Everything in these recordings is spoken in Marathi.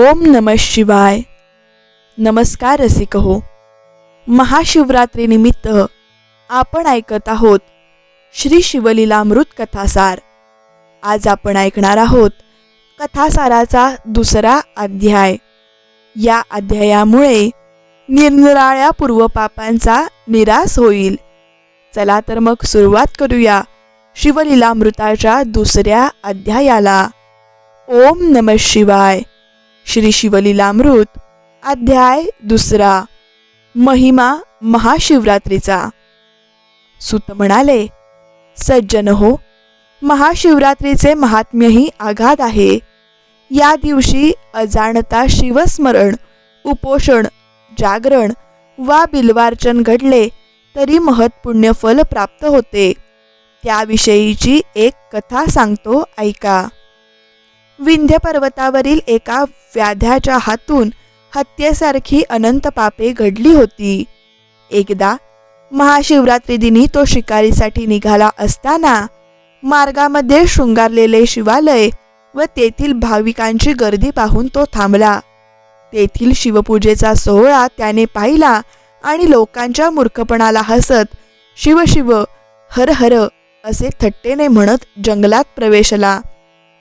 ओम नम शिवाय. नमस्कार रसिक हो महाशिवरात्रीनिमित्त आपण ऐकत आहोत श्री शिवलीलामृत कथासार. आज आपण ऐकणार आहोत कथासाराचा दुसरा अध्याय. या अध्यायामुळे निरनिराळ्या पूर्वपापांचा निराश होईल. चला तर मग सुरुवात करूया शिवलीलामृताच्या दुसऱ्या अध्यायाला. ओम नम शिवाय. श्री शिवलीलामृत अध्याय दुसरा महिमा महाशिवरात्रीचा. सुत म्हणाले सज्जन हो महाशिवरात्रीचे महात्म्यही आघात आहे. या दिवशी अजाणता शिवस्मरण उपोषण जागरण वा बिल्वार्चन घडले तरी महत्पुण्य फल प्राप्त होते. त्याविषयीची एक कथा सांगतो ऐका. विंध्य पर्वतावरील एका व्याध्याच्या हातून हत्येसारखी अनंत पापे घडली होती. एकदा महाशिवरात्री दिनी तो शिकारीसाठी निघाला असताना मार्गामध्ये शृंगारलेले शिवालय व तेथील भाविकांची गर्दी पाहून तो थांबला. तेथील शिवपूजेचा सोहळा त्याने पाहिला आणि लोकांच्या मूर्खपणाला हसत शिव शिव हर हर असे थट्टेने म्हणत जंगलात प्रवेशला.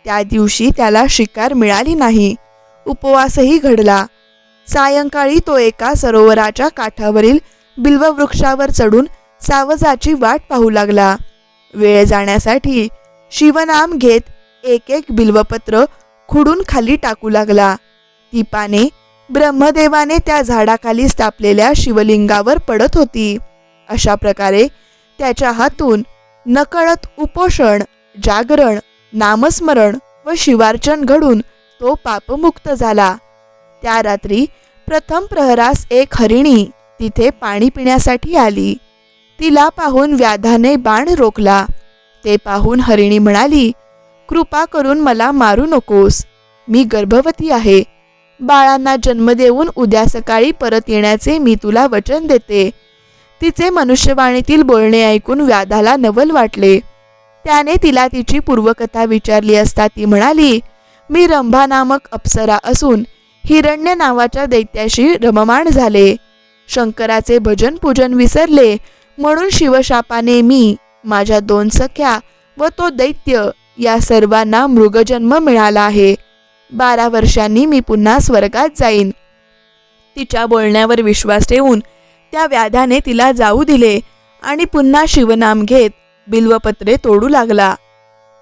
त्या दिवशी त्याला शिकार मिळाली नाही. उपवासही घडला. सायंकाळी तो एका सरोवराच्या काठावरील बिल्ववृक्षावर चढून सावजाची वाट पाहू लागला. वेळ जाण्यासाठी शिवनाम घेत एक एक बिल्वपत्र खुडून खाली टाकू लागला. ती पाने ब्रह्मदेवाने त्या झाडाखाली स्थापलेल्या शिवलिंगावर पडत होती. अशा प्रकारे त्याच्या हातून नकळत उपोषण जागरण नामस्मरण व शिवार्चन घडून तो पापमुक्त झाला. त्या रात्री प्रथम प्रहरास एक हरिणी तिथे पाणी पिण्यासाठी आली. तिला पाहून व्याधाने बाण रोखला. ते पाहून हरिणी म्हणाली कृपा करून मला मारू नकोस. मी गर्भवती आहे. बाळांना जन्म देऊन उद्या सकाळी परत येण्याचे मी तुला वचन देते. तिचे मनुष्यवाणीतील बोलणे ऐकून व्याधाला नवल वाटले. त्याने तिला तिची पूर्वकथा विचारली असता ती म्हणाली मी रंभा नामक अप्सरा असून हिरण्य नावाच्या दैत्याशी रममाण झाले. शंकराचे भजन पूजन विसरले म्हणून शिवशापाने मी माझ्या दोन सख्या व तो दैत्य या सर्वांना मृगजन्म मिळाला आहे. बारा वर्षांनी मी पुन्हा स्वर्गात जाईन. तिच्या बोलण्यावर विश्वास ठेवून त्या व्याधाने तिला जाऊ दिले आणि पुन्हा शिवनाम घेत बिल्वपत्रे तोडू लागला.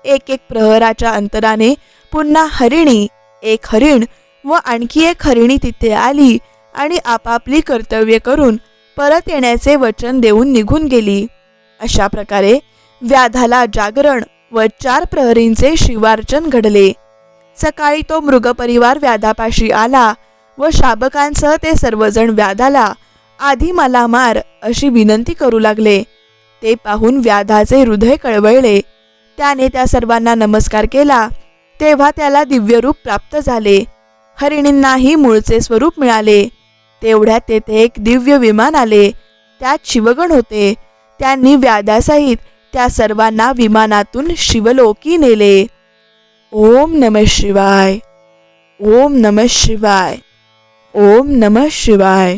एक एक प्रहराच्या अंतराने पुन्हा हरिणी एक हरिण व आणखी एक हरिणी तिथे आली आणि आपापली कर्तव्य करून परत येण्याचे वचन देऊन निघून गेली. अशा प्रकारे व्याधाला जागरण व चार प्रहरींचे शिवार्चन घडले. सकाळी तो मृगपरिवार व्याधापाशी आला व शाबकांसह ते सर्वजण व्याधाला आधी मला मार अशी विनंती करू लागले. ते पाहून व्याधाचे हृदय कळवळले. त्याने त्या सर्वांना नमस्कार केला तेव्हा त्याला दिव्यरूप प्राप्त झाले. हरिणींनाही मूळचे स्वरूप मिळाले. तेवढ्यात तेथे एक दिव्य विमान आले. त्यात शिवगण होते. त्यांनी व्याधासहित त्या सर्वांना विमानातून शिवलोकी नेले. ओम नम शिवाय. ओम नम शिवाय. ओम नम शिवाय.